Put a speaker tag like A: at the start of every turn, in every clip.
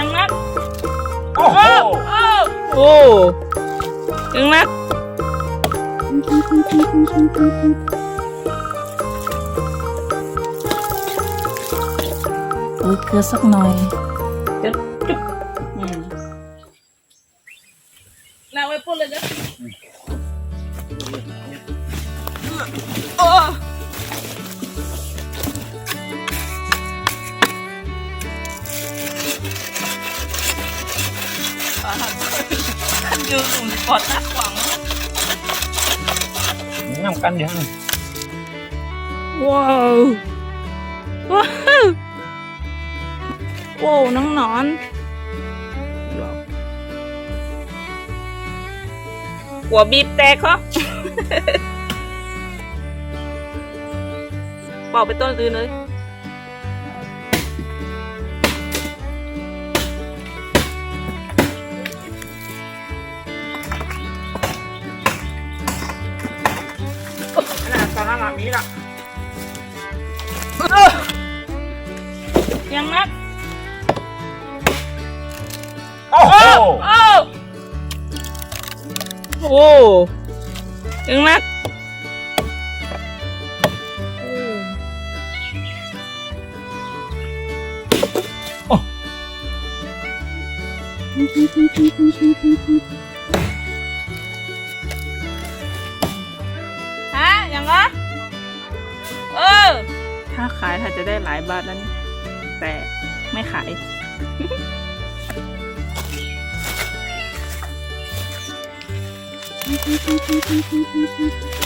A: ยังนัก
B: โอ้โห
A: โอ้โอ้ยังนัก
C: โอ้ยเกลือสักหน่อย
A: จุ๊บจุ๊บอืมนาไว้พูดเลยนะ ท่านยืนหนุ่มปอดนักหวัง
B: น้ำกันเดียว
A: ว้าวว้าวโว้วน้องนอนหัวบีบแตกเขาเป่าไปต้นอื่นเลยา
B: ดตอนนั้นละมีละ
A: ยังนัก
B: โอ้โห
A: โอ้โอ้ยังนักฮ ถ้าขายถ้าจะได้หลายบาทนั้น แต่ไม่ขายอ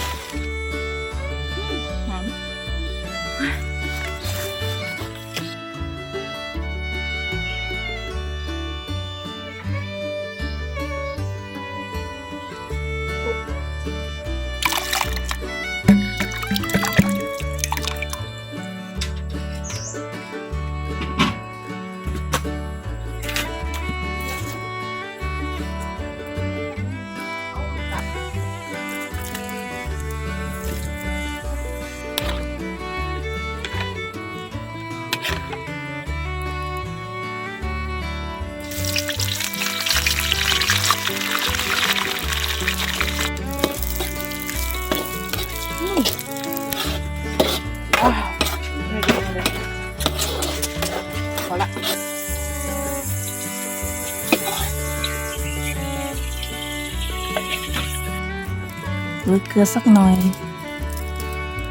C: โอ้ยเกลือสักหน่อย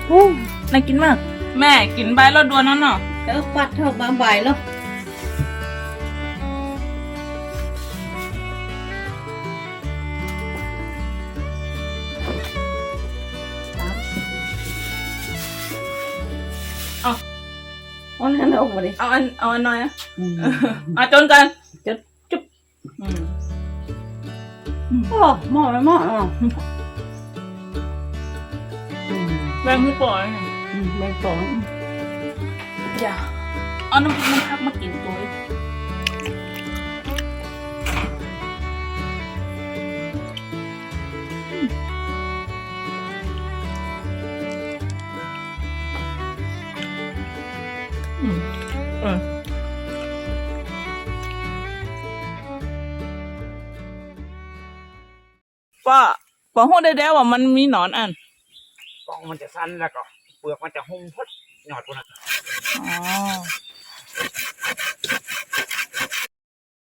A: โอ้น่ากินมาก แม่กินใบแล้วดวนนั่นเนาะ
D: เออปัดเท่าบางใบายแล้ว
A: เอา
D: เอานั่นออกมาดิ
A: เอาอันเอาอันหน่อยอะ
D: อืม
A: เอาจนกันจุ๊บจุ๊บอืม
D: โอ้หม้อไม่หม้ออะอืม
A: แบ่งให้ปล่อย
D: อืมแบ่งสอง
A: อย่าเอาน้ำน้ำพักมากินตัวเองอืมเออป้าป้าหูได้แล้วว่ามันมีหนอนอัน
B: กล้ องมันจะสั้นแล้วก็ เปลือกมันจะหุ้มพดหยอดพวกนั้น
A: อ๋อ